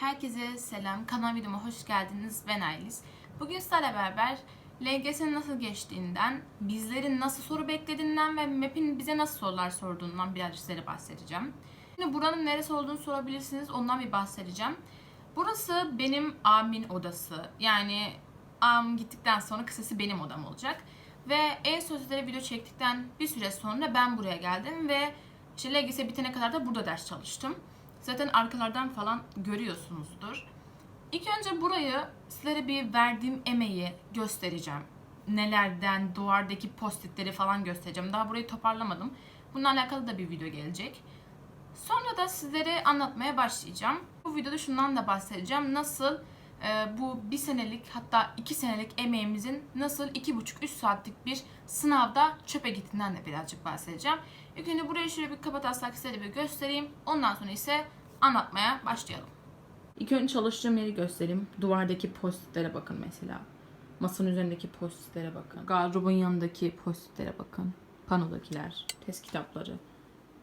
Herkese selam. Kanal videoma hoş geldiniz. Ben Aylis. Bugün sizlerle beraber LGS'nin nasıl geçtiğinden, bizlerin nasıl soru beklediğinden ve MEP'in bize nasıl sorular sorduğundan birazcık size bahsedeceğim. Şimdi buranın neresi olduğunu sorabilirsiniz. Ondan bir bahsedeceğim. Burası benim abimin odası. Yani am gittikten sonra kısası benim odam olacak. Ve en sözleri video çektikten bir süre sonra ben buraya geldim ve işte LGS bitene kadar da burada ders çalıştım. Zaten arkalardan falan görüyorsunuzdur. İlk önce burayı sizlere bir verdiğim emeği göstereceğim. Nelerden, duvardaki postitleri falan göstereceğim. Daha burayı toparlamadım. Bununla alakalı da bir video gelecek. Sonra da sizlere anlatmaya başlayacağım. Bu videoda şundan da bahsedeceğim. Nasıl bu bir senelik hatta iki senelik emeğimizin nasıl iki buçuk üç saatlik bir sınavda çöpe gittiğinden de birazcık bahsedeceğim. İlk önce burayı şöyle bir kapataslak size de bir göstereyim. Ondan sonra ise anlatmaya başlayalım. İlk önce çalıştığım yeri göstereyim. Duvardaki postitlere bakın mesela. Masanın üzerindeki postitlere bakın. Gardırobun yanındaki postitlere bakın. Panodakiler, test kitapları,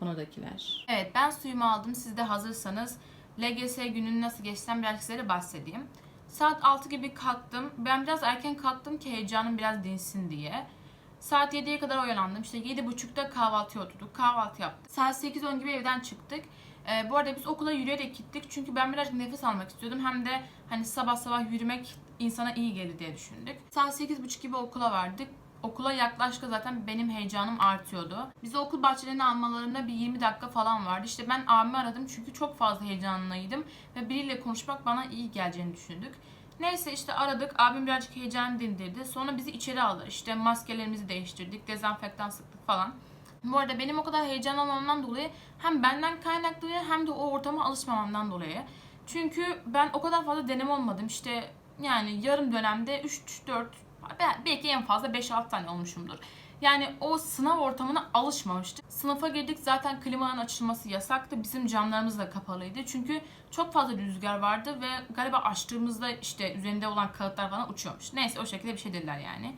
panodakiler. Evet ben suyumu aldım. Siz de hazırsanız LGS gününü nasıl geçsem biraz size bahsedeyim. Saat 6 gibi kalktım. Ben biraz erken kalktım ki heyecanım biraz dinsin diye. Saat 7'ye kadar uyandım. İşte 7.30'da kahvaltıya oturduk. Kahvaltı yaptık. Saat 8-10 gibi evden çıktık. Ee, bu arada biz okula yürüyerek gittik. Çünkü ben biraz nefes almak istiyordum. Hem de hani sabah sabah yürümek insana iyi gelir diye düşündük. Saat 8.30 gibi okula vardık. Okula yaklaştık zaten benim heyecanım artıyordu. Bizi okul bahçelerine almalarında bir 20 dakika falan vardı. İşte ben abimi aradım çünkü çok fazla heyecanlıydım. Ve biriyle konuşmak bana iyi geleceğini düşündük. Neyse işte aradık. Abim birazcık heyecanı dindirdi. Sonra bizi içeri aldı. İşte maskelerimizi değiştirdik. Dezenfektan sıktık falan. Bu arada benim o kadar heyecan olmamdan dolayı hem benden kaynaklı hem de o ortama alışmamamdan dolayı. Çünkü ben o kadar fazla deneme olmadım. İşte yani yarım dönemde 3 4 belki en fazla 5-6 tane olmuşumdur. Yani o sınav ortamına alışmamıştık. Sınıfa girdik zaten klimanın açılması yasaktı. Bizim camlarımız da kapalıydı. Çünkü çok fazla rüzgar vardı ve galiba açtığımızda işte üzerinde olan kağıtlar falan uçuyormuş. Neyse o şekilde bir şey dediler yani.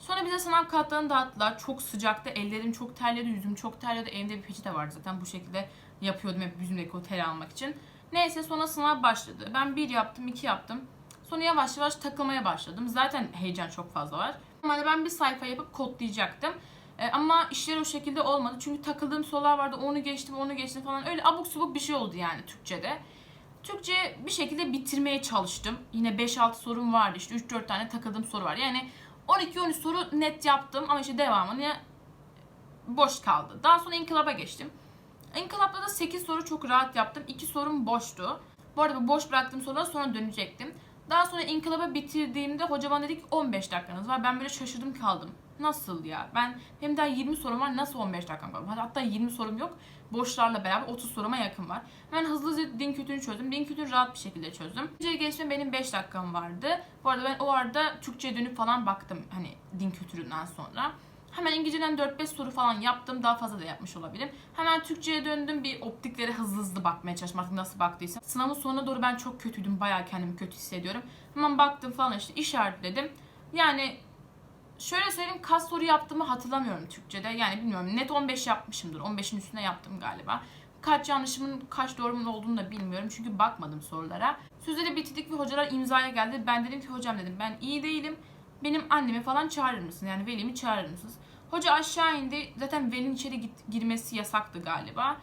Sonra bize sınav kağıtlarını dağıttılar. Çok sıcaktı. Ellerim çok terledi, yüzüm çok terledi. Evimde bir peçete vardı zaten. Bu şekilde yapıyordum hep yüzümdeki o teri almak için. Neyse sonra sınav başladı. Ben bir yaptım, iki yaptım. Sonra yavaş yavaş takılmaya başladım. Zaten heyecan çok fazla var. Normalde ben bir sayfa yapıp kodlayacaktım. E, ama işler o şekilde olmadı. Çünkü takıldığım sorular vardı. Onu geçtim, onu geçtim falan. Öyle abuk subuk bir şey oldu yani Türkçe'de. Türkçe bir şekilde bitirmeye çalıştım. Yine 5-6 sorum vardı. İşte 3-4 tane takıldığım soru var. Yani 12-13 soru net yaptım ama işte devamını boş kaldı. Daha sonra inkılaba geçtim. İnkılapta da 8 soru çok rahat yaptım. 2 sorum boştu. Bu arada boş bıraktığım sorulara sonra dönecektim. Daha sonra inkılaba bitirdiğimde hoca bana dedi ki 15 dakikanız var. Ben böyle şaşırdım kaldım. Nasıl ya? Ben benim daha 20 sorum var. Nasıl 15 dakikam kaldı? Hatta 20 sorum yok. Boşlarla beraber 30 soruma yakın var. Ben hızlı din kültürünü çözdüm. Din kültürünü rahat bir şekilde çözdüm. Türkçe'ye geçme benim 5 dakikam vardı. Bu arada ben o arada Türkçe'ye dönüp falan baktım hani din kültüründen sonra. Hemen İngilizceden 4-5 soru falan yaptım. Daha fazla da yapmış olabilirim. Hemen Türkçe'ye döndüm. Bir optiklere hızlı hızlı bakmaya çalıştım artık nasıl baktıysam. Sınavın sonuna doğru ben çok kötüydüm. Bayağı kendimi kötü hissediyorum. Hemen baktım falan işte işaretledim. Yani şöyle söyleyeyim kaç soru yaptığımı hatırlamıyorum Türkçe'de. Yani bilmiyorum net 15 yapmışımdır. 15'in üstüne yaptım galiba. Kaç yanlışımın kaç doğrumun olduğunu da bilmiyorum. Çünkü bakmadım sorulara. Sözleri bitirdik ve hocalar imzaya geldi. Ben dedim ki hocam dedim ben iyi değilim. Benim annemi falan çağırır mısın? Yani velimi çağırır mısınız? Hoca aşağı indi. Zaten velinin içeri git, girmesi yasaktı galiba.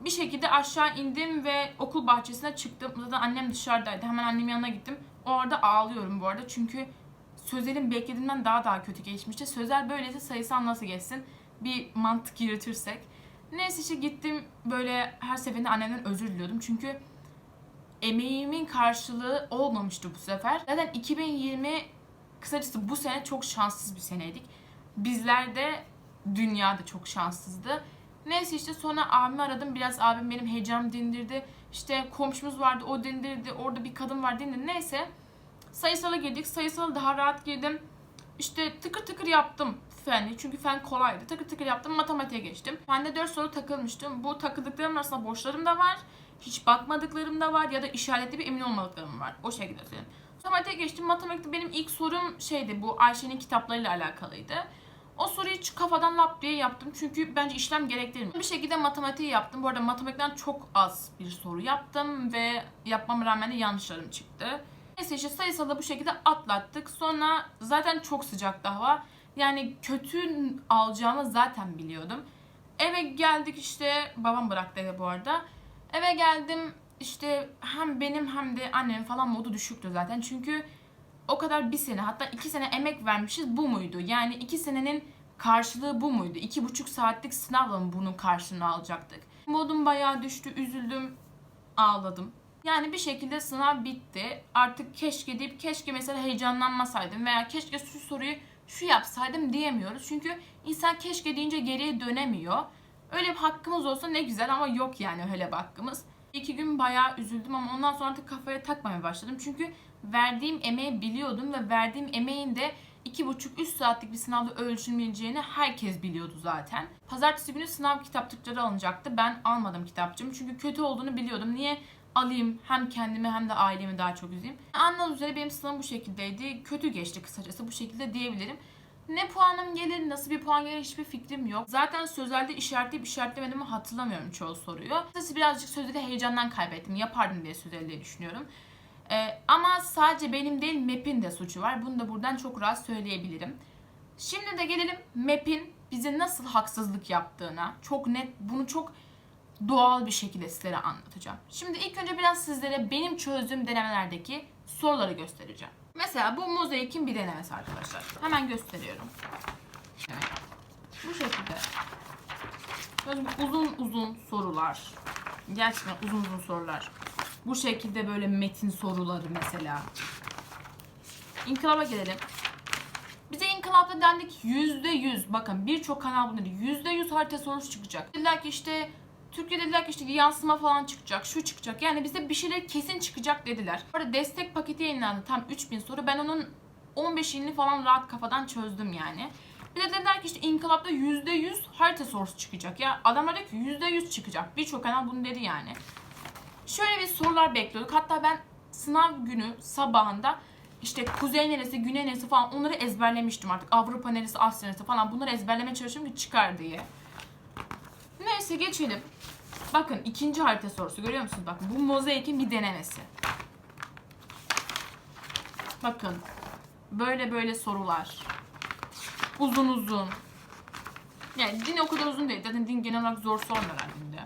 Bir şekilde aşağı indim ve okul bahçesine çıktım. Zaten annem dışarıdaydı. Hemen annemin yanına gittim. O arada ağlıyorum bu arada. Çünkü sözelim beklediğimden daha daha kötü geçmişti. Sözel böyleyse sayısal nasıl geçsin? Bir mantık yürütürsek. Neyse işte gittim böyle her seferinde annemden özür diliyordum. Çünkü emeğimin karşılığı olmamıştı bu sefer. Zaten 2020 kısacası bu sene çok şanssız bir seneydik. Bizler de dünyada çok şanssızdı. Neyse işte sonra abimi aradım. Biraz abim benim heyecanımı dindirdi. İşte komşumuz vardı o dindirdi. Orada bir kadın var dindirdi. Neyse sayısala girdik. Sayısala daha rahat girdim. İşte tıkır tıkır yaptım feni. Çünkü fen kolaydı. Tıkır tıkır yaptım. Matematiğe geçtim. Fende 4 soru takılmıştım. Bu takıldıklarım arasında boşlarım da var. Hiç bakmadıklarım da var. Ya da işaretli bir emin olmadıklarım var. O şekilde söyleyeyim. Matematiğe geçtim. Matematikte benim ilk sorum şeydi bu Ayşe'nin kitaplarıyla alakalıydı. O soruyu hiç kafadan lap diye yaptım. Çünkü bence işlem gerektirmiyor. Bir şekilde matematiği yaptım. Bu arada matematikten çok az bir soru yaptım ve yapmama rağmen de yanlışlarım çıktı. Neyse işte sayısalı bu şekilde atlattık. Sonra zaten çok sıcaktı hava. Yani kötü alacağımı zaten biliyordum. Eve geldik işte babam bıraktı eve bu arada. Eve geldim işte hem benim hem de annemin falan modu düşüktü zaten. Çünkü o kadar bir sene hatta iki sene emek vermişiz bu muydu? Yani iki senenin karşılığı bu muydu? İki buçuk saatlik sınavla mı bunun karşılığını alacaktık? Modum bayağı düştü, üzüldüm, ağladım. Yani bir şekilde sınav bitti. Artık keşke deyip keşke mesela heyecanlanmasaydım veya keşke şu soruyu şu yapsaydım diyemiyoruz. Çünkü insan keşke deyince geriye dönemiyor. Öyle bir hakkımız olsa ne güzel ama yok yani öyle bir hakkımız. İki gün bayağı üzüldüm ama ondan sonra artık kafaya takmamaya başladım. Çünkü verdiğim emeği biliyordum ve verdiğim emeğin de iki buçuk üç saatlik bir sınavda ölçülmeyeceğini herkes biliyordu zaten. Pazartesi günü sınav kitapçıkları alınacaktı. Ben almadım kitapçığımı çünkü kötü olduğunu biliyordum. Niye alayım hem kendimi hem de ailemi daha çok üzeyim. Anladığınız üzere benim sınavım bu şekildeydi. Kötü geçti kısacası bu şekilde diyebilirim. Ne puanım gelir, nasıl bir puan gelir hiçbir fikrim yok. Zaten sözelde işaretleyip işaretlemediğimi hatırlamıyorum çoğu soruyu. Kısacası birazcık sözde heyecandan kaybettim. Yapardım diye sözelde düşünüyorum. Ee, ama sadece benim değil map'in de suçu var. Bunu da buradan çok rahat söyleyebilirim. Şimdi de gelelim map'in bize nasıl haksızlık yaptığına. Çok net, bunu çok doğal bir şekilde sizlere anlatacağım. Şimdi ilk önce biraz sizlere benim çözdüğüm denemelerdeki soruları göstereceğim. Mesela bu mozaikin bir denemesi arkadaşlar. Hemen gösteriyorum. Evet. Bu şekilde. Böyle uzun uzun sorular. Gerçekten uzun uzun sorular. Bu şekilde böyle metin soruları mesela. İnkılaba gelelim. Bize inkılapta dendik yüzde yüz. Bakın birçok kanal. Yüzde yüz harita sorusu çıkacak. Dediler ki işte Türkiye dediler ki işte yansıma falan çıkacak, şu çıkacak. Yani bize bir şeyler kesin çıkacak dediler. Bu destek paketi yayınlandı. Tam 3000 soru. Ben onun 15'ini falan rahat kafadan çözdüm yani. Bir de dediler ki işte inkılapta %100 harita sorusu çıkacak. Ya adamlar dedi ki %100 çıkacak. Birçok kanal bunu dedi yani. Şöyle bir sorular bekliyorduk. Hatta ben sınav günü sabahında işte kuzey neresi, güney neresi falan onları ezberlemiştim artık. Avrupa neresi, Asya neresi falan bunları ezberlemeye çalışıyorum ki çıkar diye. Neyse geçelim. Bakın ikinci harita sorusu görüyor musunuz? Bakın bu mozaikin bir denemesi. Bakın böyle böyle sorular. Uzun uzun. Yani din o kadar uzun değil. Zaten din genel olarak zor sormuyorlar dinde.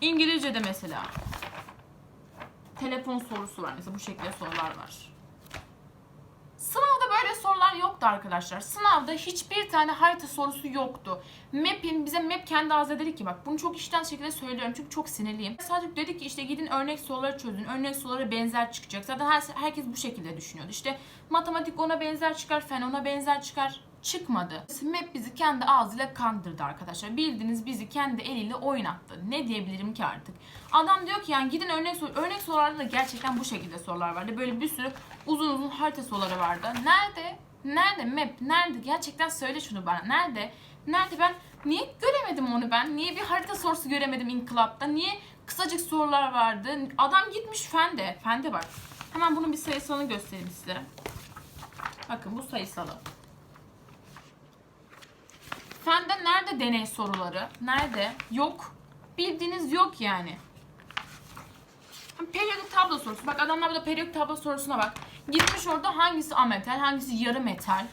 İngilizce'de mesela. Telefon sorusu var mesela bu şekilde sorular var. Yoktu arkadaşlar. Sınavda hiçbir tane harita sorusu yoktu. Map'in bize map kendi ağzı dedi ki bak bunu çok işten şekilde söylüyorum çünkü çok sinirliyim. Sadece dedi ki işte gidin örnek soruları çözün. Örnek sorulara benzer çıkacak. Zaten her, herkes bu şekilde düşünüyordu. İşte matematik ona benzer çıkar, fen ona benzer çıkar. Çıkmadı. Map bizi kendi ağzıyla kandırdı arkadaşlar. Bildiğiniz bizi kendi eliyle oynattı. Ne diyebilirim ki artık? Adam diyor ki yani gidin örnek soru. Örnek sorularda da gerçekten bu şekilde sorular vardı. Böyle bir sürü uzun uzun harita soruları vardı. Nerede? Nerede map? Nerede? Gerçekten söyle şunu bana. Nerede? Nerede ben niye göremedim onu ben? Niye bir harita sorusu göremedim inkılapta? Niye kısacık sorular vardı? Adam gitmiş fende. Fende bak. Hemen bunun bir sayısalını göstereyim size. Bakın bu sayısalı. Fende nerede deney soruları? Nerede? Yok. Bildiğiniz yok yani. Periyodik tablo sorusu. Bak adamlar burada periyodik tablo sorusuna bak. Gitmiş orada hangisi ametal, hangisi yarı metal.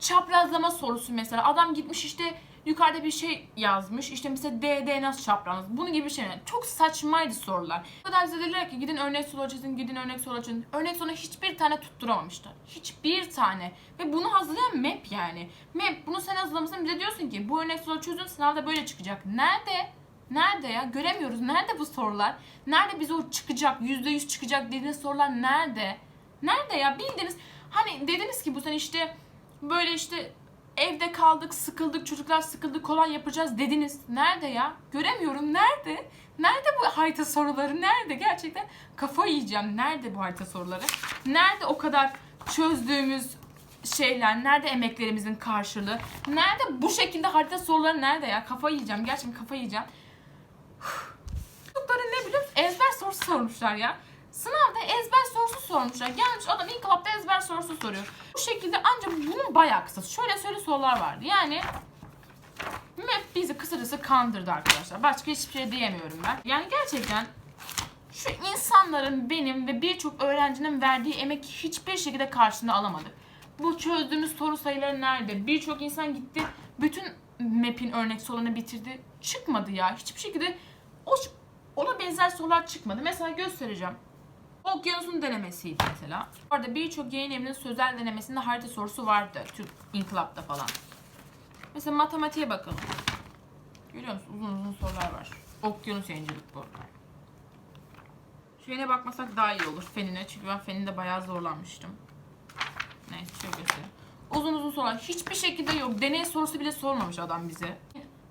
Çaprazlama sorusu mesela. Adam gitmiş işte yukarıda bir şey yazmış. İşte mesela D, D nasıl çapraz? Bunun gibi şeyler. Çok saçmaydı sorular. O kadar bize dediler ki gidin örnek soru çözün, gidin örnek soru çözün. Örnek soru hiçbir tane tutturamamışlar. Hiçbir tane. Ve bunu hazırlayan map yani. Map bunu sen hazırlamışsın bize diyorsun ki bu örnek soru çözün sınavda böyle çıkacak. Nerede? Nerede ya? Göremiyoruz. Nerede bu sorular? Nerede bize o çıkacak, yüzde yüz çıkacak dediğiniz sorular nerede? Nerede ya? Bildiğiniz hani dediniz ki bu sene işte böyle işte evde kaldık, sıkıldık, çocuklar sıkıldı, kolay yapacağız dediniz. Nerede ya? Göremiyorum. Nerede? Nerede bu harita soruları? Nerede? Gerçekten kafa yiyeceğim. Nerede bu harita soruları? Nerede o kadar çözdüğümüz şeyler? Nerede emeklerimizin karşılığı? Nerede bu şekilde harita soruları nerede ya? Kafa yiyeceğim. Gerçekten kafa yiyeceğim. Çocukların ne biliyor musun? Ezber sorusu sormuşlar ya. Sınavda ezber sorusu sormuşlar. Gelmiş adam ilk hafta ezber sorusu soruyor. Bu şekilde ancak bunun bayağı kısası. Şöyle şöyle sorular vardı. Yani MEP bizi kısacası kandırdı arkadaşlar. Başka hiçbir şey diyemiyorum ben. Yani gerçekten şu insanların benim ve birçok öğrencinin verdiği emek hiçbir şekilde karşılığını alamadık. Bu çözdüğümüz soru sayıları nerede? Birçok insan gitti bütün map'in örnek sorularını bitirdi. Çıkmadı ya. Hiçbir şekilde o, ona benzer sorular çıkmadı. Mesela göstereceğim. Okyanusun denemesiydi mesela. Orada birçok yayın evinin sözel denemesinde harita sorusu vardı. Türk İnkılap'ta falan. Mesela matematiğe bakalım. Görüyor musun? Uzun uzun sorular var. Okyanus yayıncılık bu. Şöyle bakmasak daha iyi olur fenine. Çünkü ben feninde bayağı zorlanmıştım. Neyse şöyle göstereyim. Uzun uzun sorular. Hiçbir şekilde yok. Deney sorusu bile sormamış adam bize.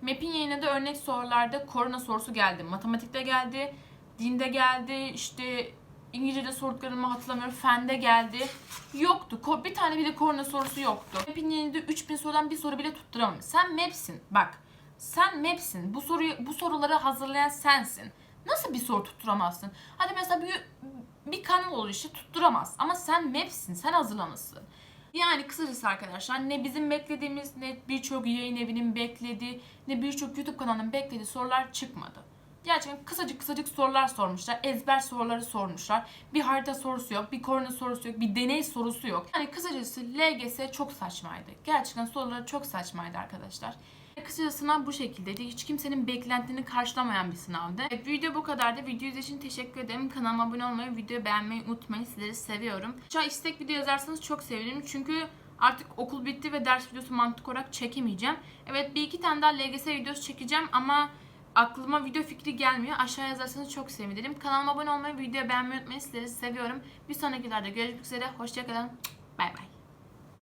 MEP'in yayınladığı örnek sorularda korona sorusu geldi. Matematikte geldi. Dinde geldi. işte İngilizce'de sorduklarımı hatırlamıyorum. Fende geldi. Yoktu. Bir tane bile korona sorusu yoktu. MEP'in yayınladığı 3000 sorudan bir soru bile tutturamamış. Sen MEP'sin. Bak. Sen MEP'sin. Bu soruyu bu soruları hazırlayan sensin. Nasıl bir soru tutturamazsın? Hadi mesela bir, bir kanal olur işte tutturamaz. Ama sen MEP'sin. Sen hazırlamışsın. Yani kısacası arkadaşlar ne bizim beklediğimiz ne birçok yayın evinin beklediği ne birçok YouTube kanalının beklediği sorular çıkmadı. Gerçekten kısacık kısacık sorular sormuşlar. Ezber soruları sormuşlar. Bir harita sorusu yok, bir korona sorusu yok, bir deney sorusu yok. Yani kısacası LGS çok saçmaydı. Gerçekten soruları çok saçmaydı arkadaşlar. Kısacası sınav bu şekildeydi. Hiç kimsenin beklentini karşılamayan bir sınavdı. Evet, video bu kadardı. Video için teşekkür ederim. Kanalıma abone olmayı, videoyu beğenmeyi unutmayın. Sizleri seviyorum. Aşağı istek video yazarsanız çok sevinirim. Çünkü artık okul bitti ve ders videosu mantık olarak çekemeyeceğim. Evet bir iki tane daha LGS videosu çekeceğim ama aklıma video fikri gelmiyor. Aşağı yazarsanız çok sevinirim. Kanalıma abone olmayı, videoyu beğenmeyi unutmayın. Sizleri seviyorum. Bir sonrakilerde görüşmek üzere. Hoşçakalın. Bay bay.